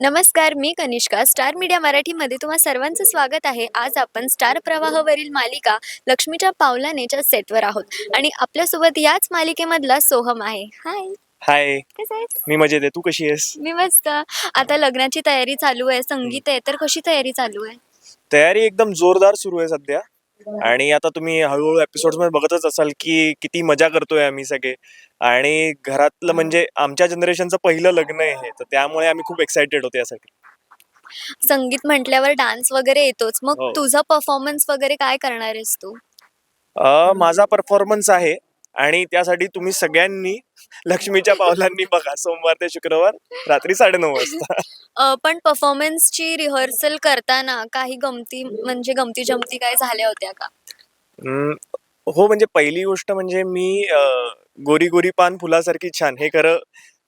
नमस्कार मी Kanishka. Star media मराठीमध्ये तुम्हा सर्वांचं स्वागत आहे. आज आपण स्टार प्रवाहवरील मालिका लक्ष्मीच्या पावलानेच्या सेटवर आहोत. आणि आपल्यासोबत याच मालिकेमधला सोहम आहे. हाय हाय कसं आहेस? मी मजेत आहे. तू कशी आहेस? मी मस्त. आता लग्नाची तयारी चालू आहे. संगीत आहे. तर कशी तयारी चालू आहे? तयारी एकदम जोरदार सुरू आहे सध्या. आणि आता तुम्ही हळूहळू एपिसोडमध्ये बघतच असाल की किती मजा करतोय आम्ही सगळे. आणि घरातलं म्हणजे आमच्या जनरेशनचं पहिलं लग्न आहे हे तर त्यामुळे आम्ही खूप एक्साइटेड होतो यासाठी. संगीत म्हटल्यावर डान्स वगैरे येतोच. मग हो. तुझा परफॉर्मन्स वगैरे काय करणार आहेस तू? अं, माझा परफॉर्मन्स आहे आणि त्यासाठी तुम्ही सगळ्यांनी लक्ष्मीच्या पावलांनी बघा सोमवार ते शुक्रवार रात्री साडेनऊ वाजता. अ, पण परफॉर्मन्सची रिहर्सल करताना काही गमती म्हणजे गमती जमती काय झाल्या होत्या का? हम्म, हो म्हणजे पहिली गोष्ट म्हणजे मी अं, गोरी गोरी पान फुलासारखी छान. हे खरं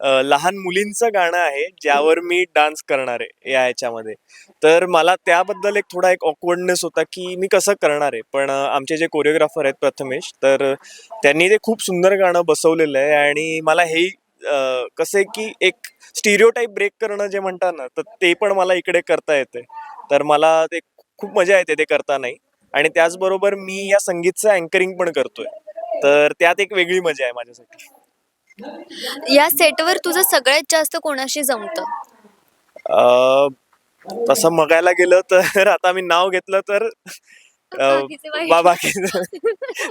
लहान मुलींचं गाणं आहे ज्यावर मी डान्स करणार आहे या ह्याच्यामध्ये. तर मला त्याबद्दल एक थोडा एक ऑकवर्डनेस होता की मी कसं करणार आहे. पण आमचे जे कोरिओग्राफर आहेत प्रथमेश तर त्यांनी ते खूप सुंदर गाणं बसवलेलं आहे आणि मला हे कसं आहे की एक स्टिरिओटाईप ब्रेक करणं जे म्हणतात ना तर ते पण मला इकडे करता येते तर मला ते खूप मजा येते ते करतानाही आणि त्याचबरोबर मी या संगीतचं अँकरिंग पण करतोय. तर त्यात एक वेगळी मजा आहे माझ्यासाठी. या सेटवर तुझं सगळ्यात जास्त कोणाशी जमतं? तसं बघायला गेलं तर आता मी नाव घेतलं तर बाकी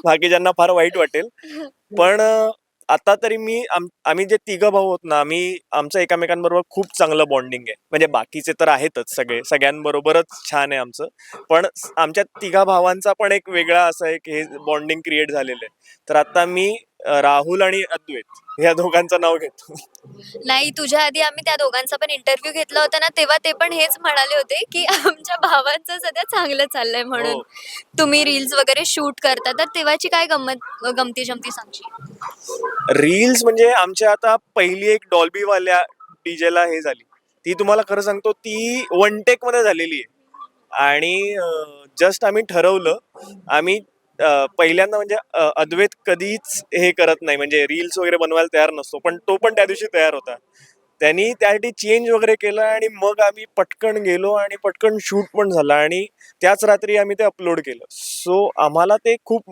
बाकीच्यांना फार वाईट वाटेल. पण आता तरी मी आम- आम्ही जे तिघं भाऊ होत ना आम्ही आमचं एकमेकांबरोबर खूप चांगलं बॉन्डिंग आहे. म्हणजे बाकीचे तर आहेतच सगळे सगळ्यांबरोबरच छान आहे आमचं. पण आमच्या तिघा भावांचा पण एक वेगळा असं एक हे बॉन्डिंग क्रिएट झालेलं आहे. तर आता मी राहुल आणि अद्वैत या दोघांचं नाव घेतो. नाही तुझ्या आधी आम्ही त्या दोघांचा पण इंटरव्ह्यू घेतला होता ना तेव्हा ते पण हेच म्हणाले होते की आमच्या भावांचं सध्या चांगलं चाललंय म्हणून. हो. तुम्ही रील्स वगैरे शूट करता तर तेव्हाची काय गंमत गमती जमती सांगशील? रील्स म्हणजे आमच्या आता पहिली एक डॉल्बी वाल्या डीजेला हे झाली. ती तुम्हाला खरं सांगतो ती वन टेकमध्ये झालेली आहे. आणि जस्ट आम्ही ठरवलं आम्ही पहिल्यांदा म्हणजे अद्वैत कधीच हे करत नाही. म्हणजे रील्स वगैरे बनवायला तयार नसतो. पण तो पण त्या दिवशी तयार होता. त्यांनी त्यासाठी चेंज वगैरे केलं आणि मग आम्ही पटकन गेलो आणि पटकन शूट पण झालं आणि त्याच रात्री आम्ही ते अपलोड केलं. सो आम्हाला ते खूप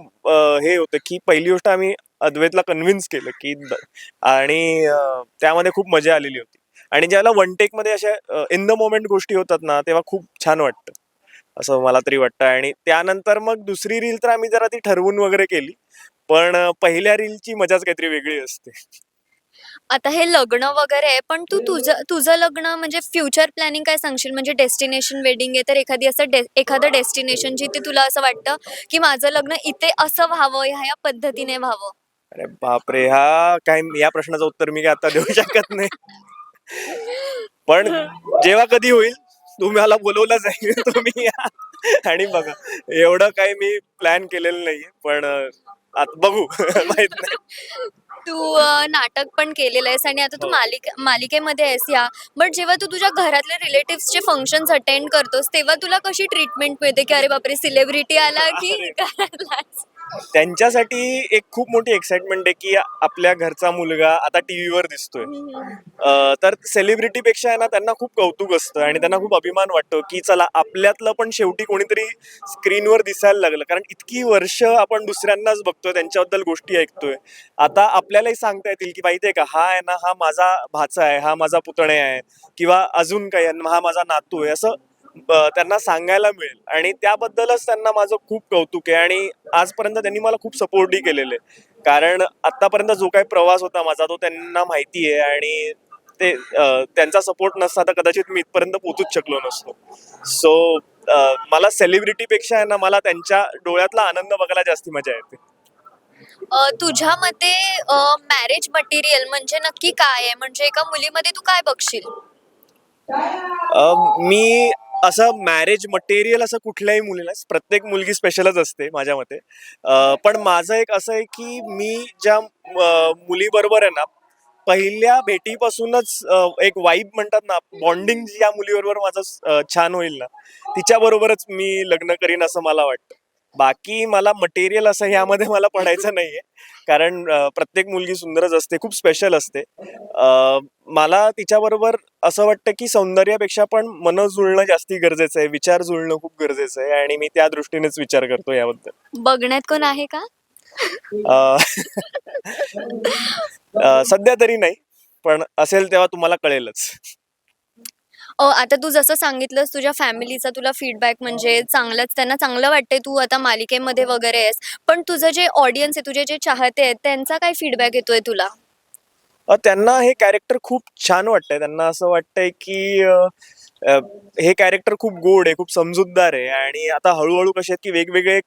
हे होतं की पहिली गोष्ट आम्ही अद्वैतला कन्व्हिन्स केलं की आणि त्यामध्ये खूप मजा आलेली होती. आणि ज्याला वन टेकमध्ये अशा इन द मोमेंट गोष्टी होतात ना तेव्हा खूप छान वाटतं. असं मला तरी वाटतं. आणि त्यानंतर मग दुसरी रील तर आम्ही जरा ती ठरवून वगैरे केली. पण पहिल्या रीलची मजाच काहीतरी वेगळी असते. आता हे लग्न वगैरे आहे पण तू तुझं तुझं लग्न म्हणजे फ्युचर प्लॅनिंग काय सांगशील? म्हणजे डेस्टिनेशन वेडिंग आहे तर एखादी असं डे एखादं डेस्टिनेशन जिथे तुला असं वाटतं की माझं लग्न इथे असं व्हावं ह्या या पद्धतीने व्हावं? अरे बापरे! हा काय या प्रश्नाचं उत्तर मी काय आता देऊ शकत नाही. पण जेव्हा कधी होईल तुम्हाला बोलवलं जाईल तुम्ही या आणि बघा एवढं काही मी प्लॅन केलेलं नाहीये पण आता बघू माहीत नाही तू अ, नाटक पण केलेलं आहेस आणि आता तू हो. मालिक मालिकेमध्ये आहेस या बट जेव्हा तू तुझ्या घरातल्या रिलेटिव्हचे फंक्शन्स अटेंड करतोस तेव्हा तुला कशी ट्रीटमेंट मिळते की अरे बापरे सिलेब्रिटी आला की. घरातलाच? त्यांच्यासाठी एक खूप मोठी एक्साइटमेंट आहे की आपल्या घरचा मुलगा आता टीव्हीवर दिसतोय. अं, तर सेलिब्रिटी पेक्षा आहे ना त्यांना खूप कौतुक असतं आणि त्यांना खूप अभिमान वाटतो की चला आपल्यातलं पण शेवटी कोणीतरी स्क्रीनवर दिसायला लागलं. कारण इतकी वर्ष आपण दुसऱ्यांनाच बघतोय त्यांच्याबद्दल गोष्टी ऐकतोय. आता आपल्यालाही सांगता येतील की माहितीये का हा आहे ना हा माझा भाचा आहे हा माझा पुतणे आहे किंवा अजून काही आहे, हा माझा नातू आहे. असं त्यांना सांगायला मिळेल. आणि त्याबद्दलच त्यांना माझं खूप कौतुक आहे. आणि आजपर्यंत त्यांनी मला खूप सपोर्टही केलेलं आहे. कारण आतापर्यंत जो काही प्रवास होता माझा तो त्यांना माहिती आहे. आणि ते त्यांचा सपोर्ट नसता तर कदाचित मी इथपर्यंत पोहोचूच शकलो नसतो. सो मला सेलिब्रिटी पेक्षा आहे ना मला त्यांच्या डोळ्यातला आनंद बघायला जास्ती मजा येते. तुझ्या मते मॅरेज मटेरियल म्हणजे नक्की काय आहे? म्हणजे एका मुलीमध्ये तू काय बघशील? मी असं मॅरेज मटेरियल असं कुठल्याही मुलीला प्रत्येक मुलगी स्पेशलच असते माझ्या मते. पण माझं एक असं आहे की मी ज्या मुलीबरोबर आहे ना पहिल्या भेटीपासूनच एक वाईब म्हणतात ना बॉन्डिंग या मुलीबरोबर माझं छान होईल ना तिच्या बरोबरच मी लग्न करीन असं मला वाटतं. बाकी मला मटेरियल असं यामध्ये मला पडायचं नाहीये. कारण प्रत्येक मुलगी सुंदरच असते खूप स्पेशल असते. मला तिच्याबरोबर असं वाटतं की सौंदर्यापेक्षा पण मन जुळणं जास्ती गरजेचं आहे विचार जुळणं खूप गरजेचं आहे आणि मी त्या दृष्टीनेच विचार करतो याबद्दल. बघण्यात कोण आहे का? अं, अं, सध्या तरी नाही पण असेल तेव्हा तुम्हाला कळेलच. अ, आता तू जसं सांगितलंस तुझ्या फॅमिलीचा तुला फीडबॅक म्हणजे चांगलंच त्यांना चांगलं वाटतंय तू आता मालिकेमध्ये वगैरे आहेस पण तुझं जे ऑडियन्स आहे तुझे जे चाहते आहेत त्यांचा काय फीडबॅक येतोय तुला? त्यांना हे कॅरेक्टर खूप छान वाटतंय. त्यांना असं वाटतंय की हे कॅरेक्टर खूप गोड आहे खूप समजूतदार आहे आणि आता हळूहळू कसे आहेत की वेगवेगळे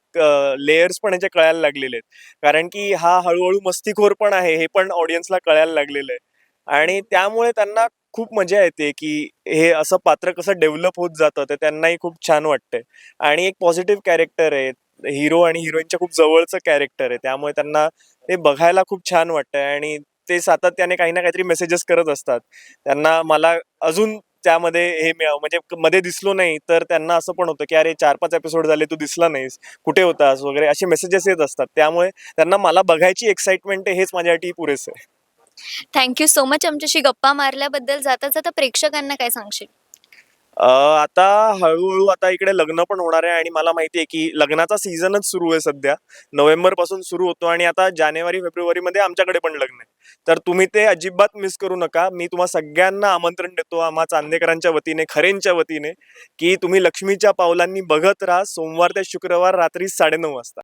लेयर्स पण याचे कळायला लागलेले आहेत. कारण की हा हळूहळू मस्तीखोर पण आहे हे पण ऑडियन्सला कळायला लागलेलं आहे. आणि त्यामुळे त्यांना खूप मजा येते की हे असं पात्र कसं डेव्हलप होत जातं ते त्यांनाही खूप छान वाटतंय. आणि एक पॉझिटिव्ह कॅरेक्टर आहे हिरो आणि हिरोईनच्या खूप जवळचं कॅरेक्टर आहे. त्यामुळे त्यांना ते बघायला खूप छान वाटतंय आणि ते सातत्याने काही ना काहीतरी मेसेजेस करत असतात. त्यांना मला अजून त्यामध्ये हे म्हणजे मध्ये दिसलो नाही तर त्यांना असं पण होतं की अरे चार पाच एपिसोड झाले तू दिसला नाहीस. कुठे होतास? वगैरे असे मेसेजेस येत असतात. त्यामुळे त्यांना मला बघायची एक्साइटमेंट आहे हेच माझ्यासाठी पुरेसं आहे. थँक्यू सो मच आमच्याशी गप्पा मारल्याबद्दल जाता जाता प्रेक्षकांना काय सांगशील? आता हळूहळू आता इकडे लग्न पण होणार आहे आणि मला माहिती आहे की लग्नाचा सीझनच सुरू आहे सध्या. नोव्हेंबरपासून सुरू होतो आणि आता जानेवारी फेब्रुवारी मध्ये आमच्याकडे पण लग्न आहे. तर तुम्ही ते अजिबात मिस करू नका. मी तुम्हा सगळ्यांना आमंत्रण देतो आम्हा चांदेकरांच्या वतीने खरेंच्या वतीने की तुम्ही लक्ष्मीच्या पावलांनी बघत राहा. सोमवार ते शुक्रवार रात्री साडेनऊ वाजता.